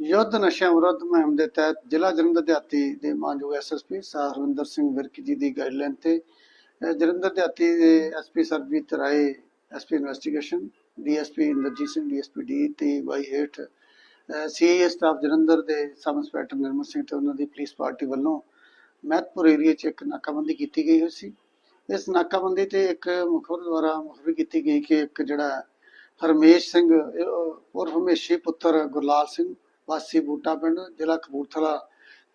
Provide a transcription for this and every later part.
ਯੁੱਧ ਨਸ਼ਿਆਂ ਵਿਰੁੱਧ ਮੁਹਿੰਮ ਦੇ ਤਹਿਤ ਜ਼ਿਲ੍ਹਾ ਜਲੰਧਰ ਦਿਹਾਤੀ ਦੇ ਮਾਨਯੋਗ ਐਸਐਸਪੀ ਹਰਵਿੰਦਰ ਸਿੰਘ ਵਿਰਕੀ ਜੀ ਦੀ ਗਾਈਡਲਾਈਨ ਤੇ ਜਲੰਧਰ ਦਿਹਾਤੀ ਦੇ SP Sarabjit Rai SP investigation DSP Inderjit Singh DSP D ਤੇ ਵਾਈ ਹੇਠ ਸੀਆਈਏ ਸਟਾਫ ਜਲੰਧਰ ਦੇ ਸਬ ਇੰਸਪੈਕਟਰ ਨਿਰਮਲ ਸਿੰਘ ਤੇ ਉਹਨਾਂ ਦੀ ਪੁਲਿਸ ਪਾਰਟੀ ਵੱਲੋਂ ਮਹਿਤਪੁਰ ਏਰੀਆ 'ਚ ਇੱਕ ਨਾਕਾਬੰਦੀ ਕੀਤੀ ਗਈ ਹੋਈ ਸੀ। ਇਸ ਨਾਕਾਬੰਦੀ ਤੇ ਇੱਕ ਮੁਖਬਰ ਦੁਆਰਾ ਮੁਖਬਰੀ ਕੀਤੀ ਗਈ ਕਿ ਇੱਕ ਜਿਹੜਾ ਹਰਮੇਸ਼ ਸਿੰਘ, ਇਹ ਉਰਫ ਹਮੇਸ਼ੀ ਪੁੱਤਰ ਗੁਰਲਾਲ ਸਿੰਘ ਵਾਸੀ ਬੂਟਾ ਪਿੰਡ, ਜ਼ਿਲ੍ਹਾ ਕਪੂਰਥਲਾ,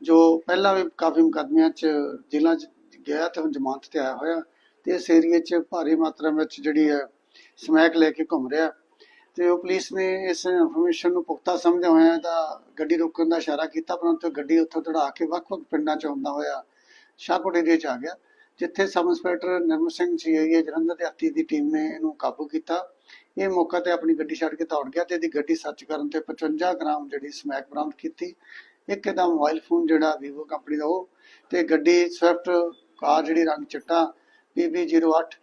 ਜੋ ਪਹਿਲਾਂ ਵੀ ਕਾਫੀ ਮੁਕੱਦਮਿਆਂ 'ਚ ਜ਼ਿਲ੍ਹਾ 'ਚ ਗਿਆ ਤੇ ਹੁਣ ਜ਼ਮਾਨਤ ਤੇ ਆਇਆ ਹੋਇਆ ਤੇ ਇਸ ਏਰੀਏ 'ਚ ਭਾਰੀ ਮਾਤਰਾ ਵਿੱਚ ਜਿਹੜੀ ਹੈ ਸਮੈਕ ਲੈ ਕੇ ਘੁੰਮ ਰਿਹਾ। ਤੇ ਉਹ ਪੁਲਿਸ ਨੇ ਇਸ ਇਨਫੋਰਮੇਸ਼ਨ ਨੂੰ ਪੁਖਤਾ ਸਮਝਿਆ ਹੋਇਆ ਤਾਂ ਗੱਡੀ ਰੋਕਣ ਦਾ ਇਸ਼ਾਰਾ ਕੀਤਾ, ਪਰੰਤੂ ਗੱਡੀ ਉੱਥੋਂ ਦੜਾ ਕੇ ਵੱਖ-ਵੱਖ ਪਿੰਡਾਂ 'ਚ ਆਉਂਦਾ ਹੋਇਆ ਸ਼ਾਹਕੋਟ ਏਰੀਏ 'ਚ ਆ ਗਿਆ, ਜਿੱਥੇ sub inspector Nirmal Singh CIA Jalandhar ਦੇ ਹਾਤੀ ਦੀ ਟੀਮ ਨੇ ਇਹਨੂੰ ਕਾਬੂ ਕੀਤਾ। ਇਹ ਮੌਕਾ ਤੇ ਆਪਣੀ ਗੱਡੀ ਛੱਡ ਕੇ ਦੌੜ ਗਿਆ ਤੇ ਇਹਦੀ ਗੱਡੀ ਸਰਚ ਕਰਨ ਤੇ 55 ਗ੍ਰਾਮ ਜਿਹੜੀ ਸਮੈਕ ਬਰਾਮਦ ਕੀਤੀ। ਇੱਕ ਇਹਦਾ ਮੋਬਾਈਲ ਫੋਨ ਜਿਹੜਾ ਵੀਵੋ ਕੰਪਨੀ ਦਾ ਉਹ ਤੇ ਗੱਡੀ ਸਵਿਫਟ ਕਾਰ ਜਿਹੜੀ ਰੰਗ ਚਿੱਟਾ BB08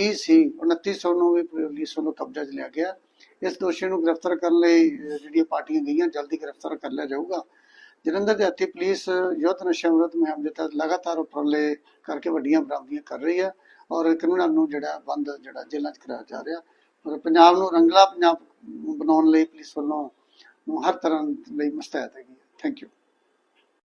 EC 2900 ਨੂੰ ਵੀ ਪੁਲਿਸ ਵੱਲੋਂ ਕਬਜ਼ਾ 'ਚ ਲਿਆ ਗਿਆ। ਇਸ ਦੋਸ਼ੀ ਨੂੰ ਗ੍ਰਿਫਤਾਰ ਕਰਨ ਲਈ ਜਿਹੜੀਆਂ ਪਾਰਟੀਆਂ ਗਈਆਂ, ਜਲਦੀ ਗ੍ਰਿਫਤਾਰ ਕਰ ਲਿਆ ਜਾਊਗਾ। ਜਲੰਧਰ ਦੇ ਹੱਥੀ ਪੁਲਿਸ ਯੁੱਧ ਨਸ਼ਾ ਵਿਰੁੱਧ ਮੁਹਿੰਮ ਦੇ ਤਹਿਤ ਲਗਾਤਾਰ ਉਪਰਾਲੇ ਕਰਕੇ ਵੱਡੀਆਂ ਬਰਾਮਦੀਆਂ ਕਰ ਰਹੀ ਹੈ ਔਰ ਕ੍ਰਿਮੀਨਲ ਨੂੰ ਜਿਹੜਾ ਬੰਦ ਜਿਹੜਾ ਜੇਲ੍ਹਾਂ 'ਚ ਕਰਾਇਆ ਜਾ ਰਿਹਾ। ਪੰਜਾਬ ਨੂੰ ਰੰਗਲਾ ਪੰਜਾਬ ਬਣਾਉਣ ਲਈ ਪੁਲਿਸ ਵੱਲੋਂ ਹਰ ਤਰ੍ਹਾਂ ਲਈ ਮੁਸਤੈਦ ਹੈਗੀ ਥੈਂਕ ਯੂ